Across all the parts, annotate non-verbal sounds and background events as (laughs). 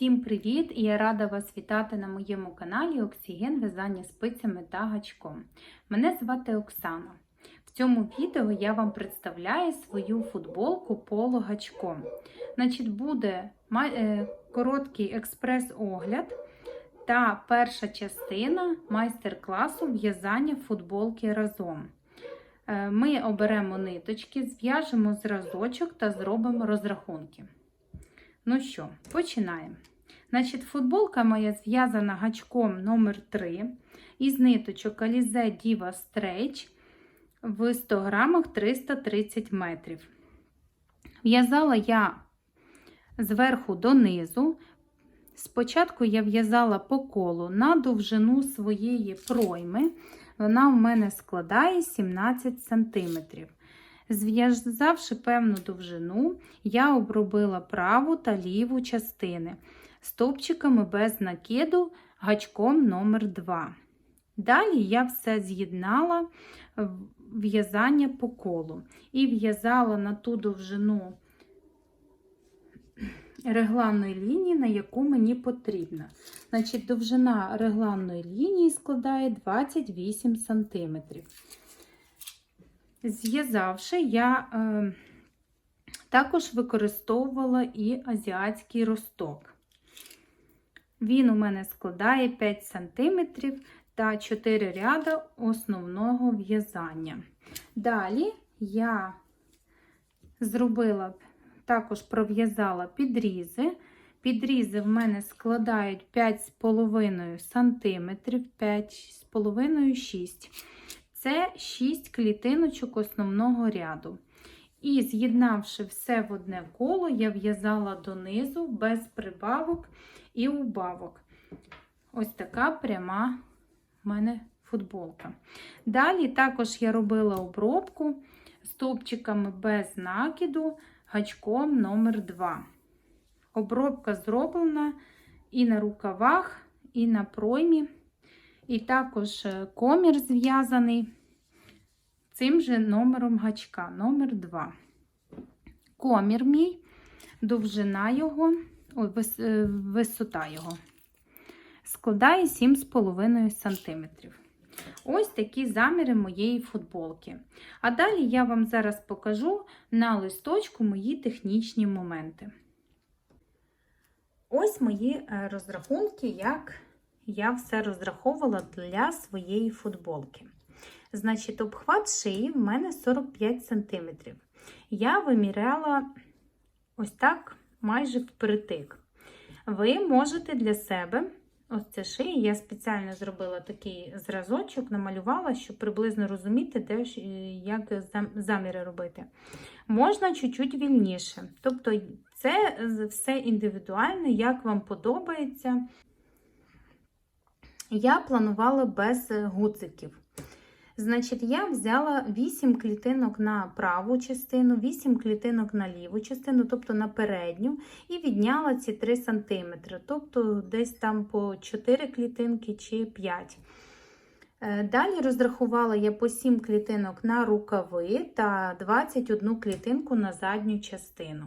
Всім привіт! І я рада вас вітати на моєму каналі Оксіген в'язання спицями та гачком. Мене звати Оксана. В цьому відео я вам представляю свою футболку поло гачком. Значить, буде е, короткий експрес-огляд та перша частина майстер-класу в'язання футболки разом. Е, Ми оберемо ниточки, зв'яжемо зразочок та зробимо розрахунки. Ну що, починаємо. Значить, футболка моя зв'язана гачком номер 3 із ниточок Alize Diva Stretch в 100 грамах 330 метрів. В'язала я зверху донизу. Спочатку я в'язала по колу на довжину своєї пройми. Вона в мене складає 17 см. Зв'язавши певну довжину, я обробила праву та ліву частини стовпчиками без накиду гачком номер 2 Далі я все з'єднала в'язання по колу і в'язала на ту довжину регланної лінії, на яку мені потрібно. Значить, довжина регланної лінії складає 28 см. Зв'язавши, я е, також використовувала і азіатський росток. Він у мене складає 5 см та 4 ряда основного в'язання. Далі я зробила, також пров'язала підрізи. Підрізи в мене складають 5,5 см, 5,5-6 це 6 клітиночок основного ряду. І з'єднавши все в одне коло, я в'язала донизу без прибавок і убавок. Ось така пряма в мене футболка. Далі також я робила обробку стовпчиками без накиду гачком номер 2 Обробка зроблена і на рукавах, і на проймі. І також комір зв'язаний цим же номером гачка, номер 2. Комір мій, довжина його, ой, висота його складає 7,5 см. Ось такі заміри моєї футболки. А далі я вам зараз покажу на листочку мої технічні моменти. Ось мої розрахунки, як я все розраховувала для своєї футболки. Значить, обхват шиї в мене 45 см. Я виміряла ось так, майже впритик. Ви можете для себе, ось це шиї, я спеціально зробила такий зразочок, намалювала, щоб приблизно розуміти, де як заміри робити. Можна чуть-чуть вільніше. Тобто, це все індивідуально, як вам подобається. Я планувала без гудзиків. Значить, я взяла 8 клітинок на праву частину, 8 клітинок на ліву частину, тобто на передню, і відняла ці 3 см, тобто десь там по 4 клітинки чи 5. Далі розрахувала я по 7 клітинок на рукави та 21 клітинку на задню частину.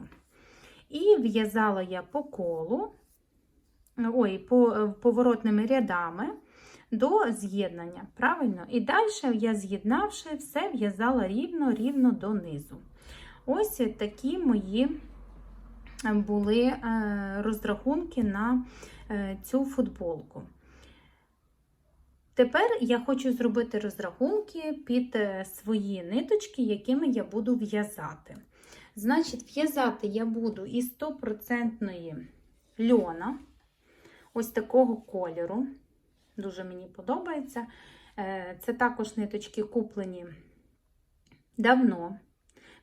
І в'язала я по колу, ой, по поворотними рядами до з'єднання. Правильно? І далі я, з'єднавши, все в'язала рівно-рівно донизу. Ось такі мої були розрахунки на цю футболку. Тепер я хочу зробити розрахунки під свої ниточки, якими я буду в'язати. Значить, в'язати я буду із 100% льона, ось такого кольору. Дуже мені подобається. Це також ниточки куплені давно.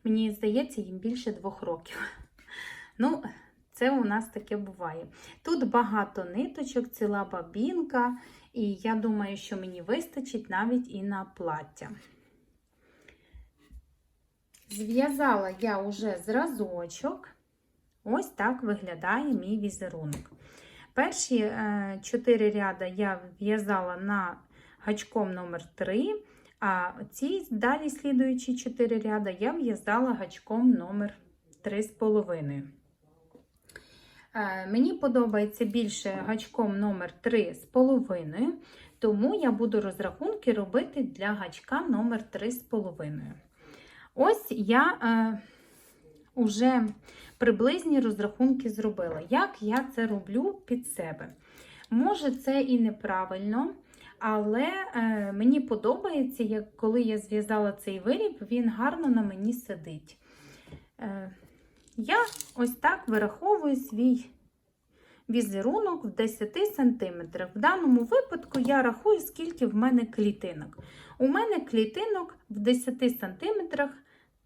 Мені здається, їм більше двох років. (laughs) Ну, це у нас таке буває. Тут багато ниточок, ціла бабінка, і я думаю, що мені вистачить навіть і на плаття. Зв'язала я вже зразочок. Ось так виглядає мій візерунок. Перші 4 ряда я в'язала на гачком номер 3 а ці далі слідуючі 4 ряда я в'язала гачком номер 3,5. Е, Мені подобається більше гачком номер 3,5, тому я буду розрахунки робити для гачка номер 3,5. Ось я е, уже приблизні розрахунки зробила. Як я це роблю під себе? Може, це і неправильно, але е, мені подобається, як коли я зв'язала цей виріб, він гарно на мені сидить. Е, я ось так вираховую свій візерунок в 10 см. В даному випадку я рахую, скільки в мене клітинок. У мене клітинок в 10 см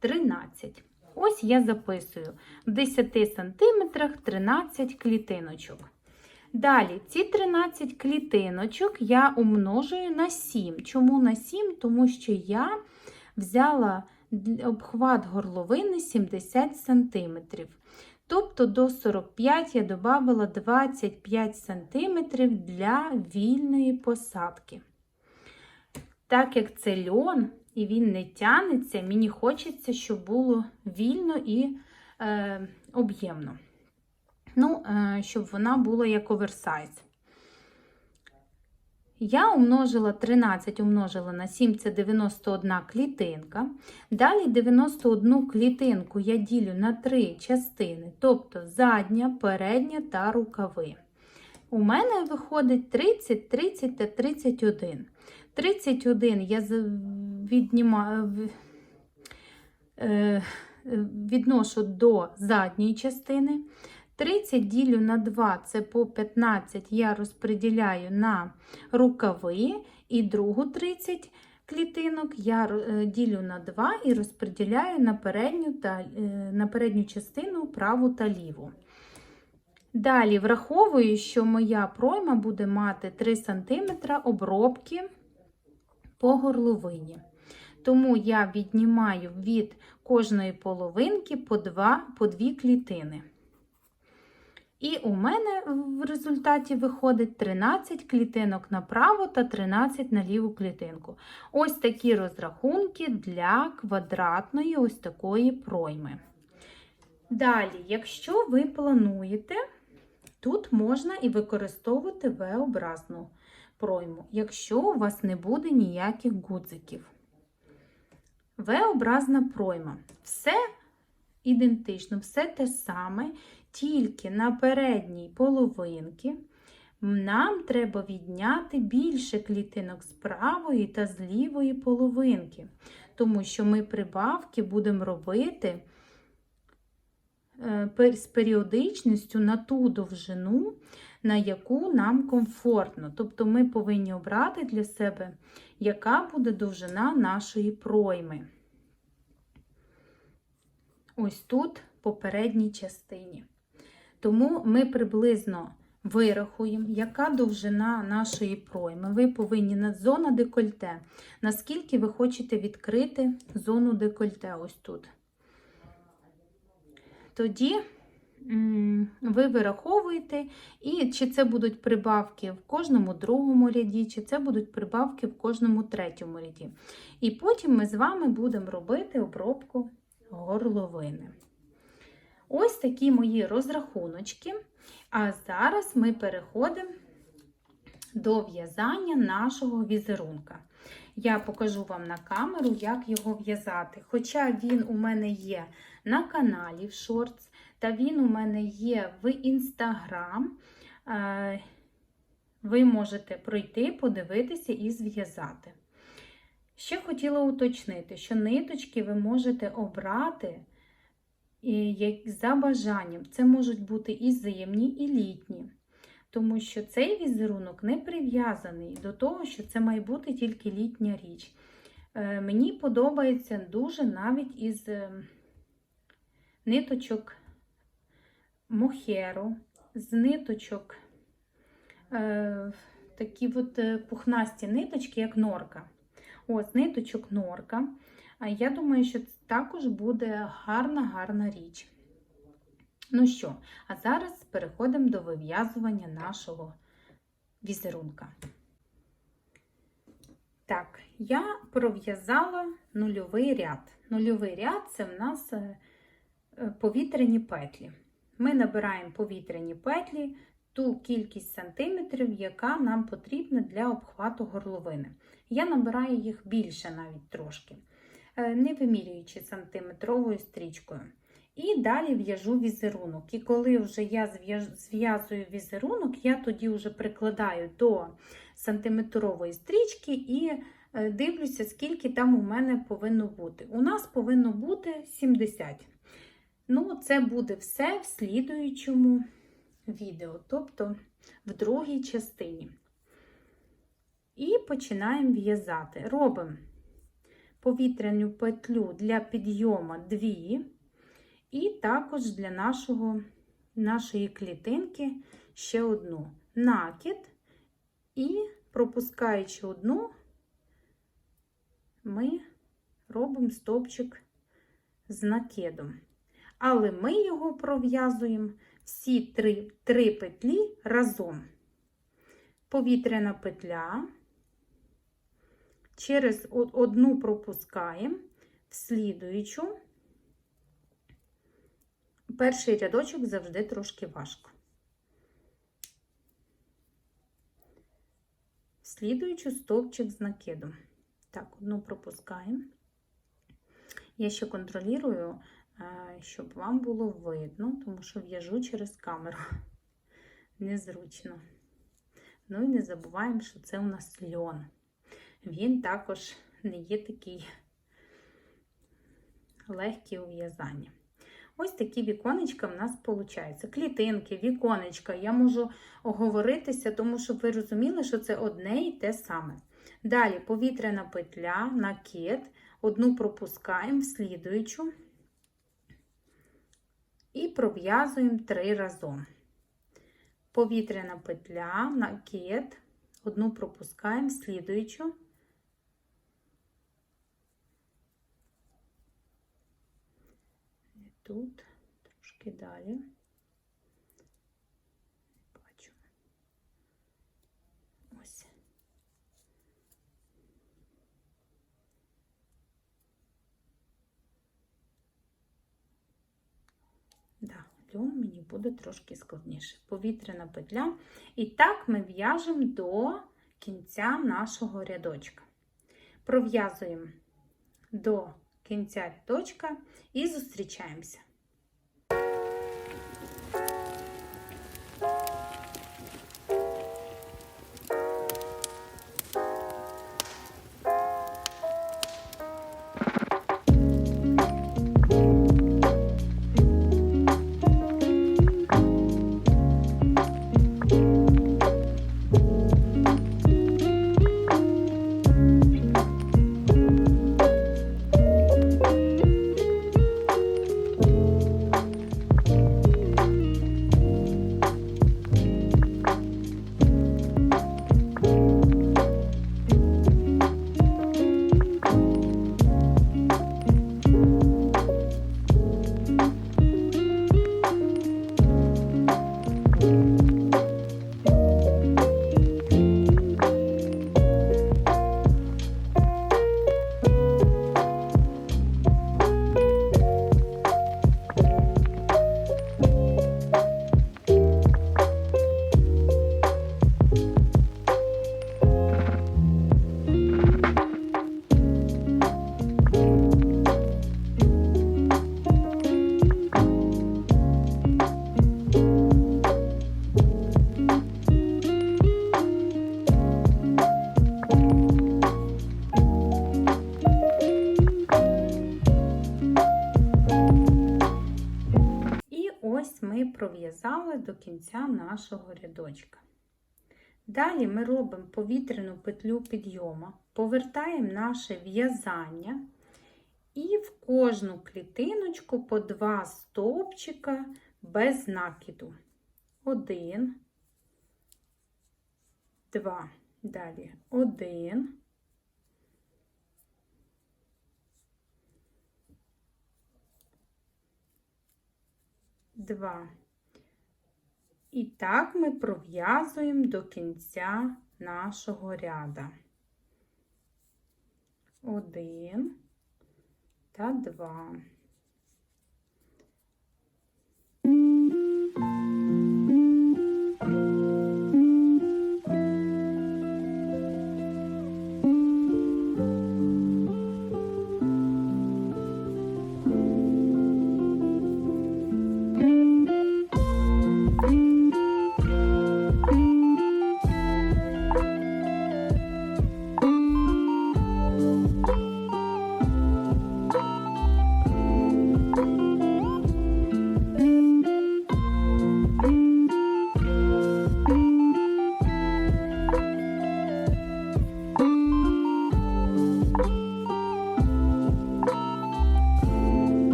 13. Ось я записую в 10 см 13 клітиночок. Далі, ці 13 клітиночок я умножую на 7. Чому на 7? Тому що я взяла обхват горловини 70 см. Тобто до 45 я додала 25 см для вільної посадки. Так як це льон і він не тянеться, мені хочеться, щоб було вільно і е, об'ємно. Ну, е, щоб вона була як оверсайз. Я умножила 13 умножила на 7, це 91 клітинка. Далі 91 клітинку я ділю на 3 частини, тобто задня, передня та рукави. У мене виходить 30, 30 та 31. 31 я віднімаю, е, відношу до задньої частини. 30 ділю на 2, це по 15 я розподіляю на рукави, і другу 30 клітинок я е, ділю на 2 і розподіляю на передню, та, е, на передню частину праву та ліву. Далі враховую, що моя пройма буде мати 3 см обробки по горловині. Тому я віднімаю від кожної половинки по 2, по 2 клітини. І у мене в результаті виходить 13 клітинок на праву та 13 на ліву клітинку. Ось такі розрахунки для квадратної ось такої пройми. Далі, якщо ви плануєте, тут можна і використовувати V-образну пройму, якщо у вас не буде ніяких гудзиків. V-образна пройма. Все ідентично, все те саме, тільки на передній половинці нам треба відняти більше клітинок з правої та з лівої половинки, тому що ми прибавки будемо робити е, з періодичністю на ту довжину, на яку нам комфортно. Тобто ми повинні обрати для себе, яка буде довжина нашої пройми. Ось тут по передній частині. Тому ми приблизно вирахуємо, яка довжина нашої пройми. Ви повинні на зона декольте, наскільки ви хочете відкрити зону декольте ось тут. Тоді ви вираховуєте, і чи це будуть прибавки в кожному другому ряді, чи це будуть прибавки в кожному третьому ряді. І потім ми з вами будемо робити обробку горловини. Ось такі мої розрахуночки. А зараз ми переходимо до в'язання нашого візерунка. Я покажу вам на камеру, як його в'язати. Хоча він у мене є на каналі в Shorts, та він у мене є в Instagram. Е, ви можете пройти, подивитися і зв'язати. Ще хотіла уточнити, що ниточки ви можете обрати за бажанням. Це можуть бути і зимні, і літні. Тому що цей візерунок не прив'язаний до того, що це має бути тільки літня річ. Е, мені подобається дуже навіть із е, ниточок мохеру, з ниточок е, такі от пухнасті ниточки, як норка. Ось ниточок норка. Я думаю, що це також буде гарна-гарна річ. Ну що, а зараз переходимо до вив'язування нашого візерунка. Так, я пров'язала нульовий ряд. Нульовий ряд це в нас е, повітряні петлі. Ми набираємо повітряні петлі ту кількість сантиметрів, яка нам потрібна для обхвату горловини. Я набираю їх більше навіть трошки, е, не вимірюючи сантиметровою стрічкою. І далі в'яжу візерунок. І коли вже я зв'язую візерунок, я тоді вже прикладаю до сантиметрової стрічки і е, дивлюся, скільки там у мене повинно бути. У нас повинно бути 70. Ну, це буде все в слідуючому відео, тобто в другій частині. І починаємо в'язати. Робимо повітряну петлю для підйому 2, і також для нашого, нашої клітинки ще одну накид, і пропускаючи одну, ми робимо стовпчик з накидом. Але ми його пров'язуємо всі три, три петлі разом. Повітряна петля, через одну пропускаємо, в слідуючу. Перший рядочок завжди трошки важко. Слідуючу стовпчик з накидом. Так, одну пропускаємо. Я ще контролюю, щоб вам було видно, тому що в'яжу через камеру. (laughs) Незручно. Ну і не забуваємо, що це у нас льон. Він також не є такий легкий у в'язанні. Ось такі віконечка в нас виходить. Клітинки, віконечка. Я можу оговоритися, тому щоб ви розуміли, що це одне і те саме. Далі повітряна петля, накид, одну пропускаємо в слідуючу і пров'язуємо три разом. Повітряна петля, накид, одну пропускаємо слідуючу. Тут, трошки далі. Бачу. Ось. Льон мені буде трошки складніше. Повітряна петля. І так ми в'яжемо до кінця нашого рядочка. Пров'язуємо до кінця рядочка і зустрічаємося. Пров'язали до кінця нашого рядочка. Далі ми робимо повітряну петлю підйому, повертаємо наше в'язання і в кожну клітиночку по два стовпчика без накиду. Один, два. Далі один. Два. І так ми пров'язуємо до кінця нашого ряда. Один та два.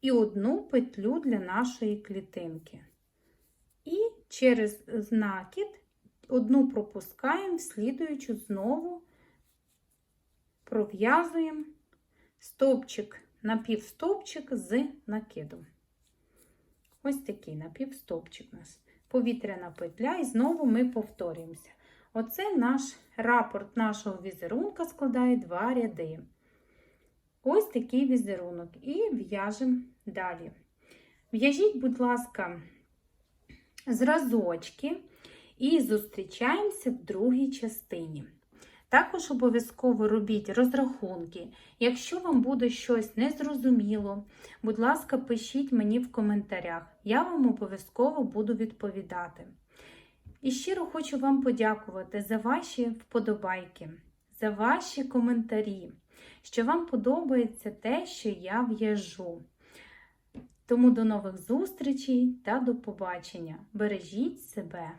І одну петлю для нашої клітинки. І через знакід одну пропускаємо, слідуючу знову пров'язуємо стовпчик, напівстовпчик з накидом. Ось такий напівстовпчик у нас. Повітряна петля, і знову ми повторюємося. Оце наш рапорт нашого візерунка складає два ряди. Ось такий візерунок. І в'яжемо далі. В'яжіть, будь ласка, зразочки і зустрічаємося в другій частині. Також обов'язково робіть розрахунки. Якщо вам буде щось незрозуміло, будь ласка, пишіть мені в коментарях. Я вам обов'язково буду відповідати. І щиро хочу вам подякувати за ваші вподобайки, за ваші коментарі, що вам подобається те, що я в'яжу. Тому до нових зустрічей та до побачення. Бережіть себе!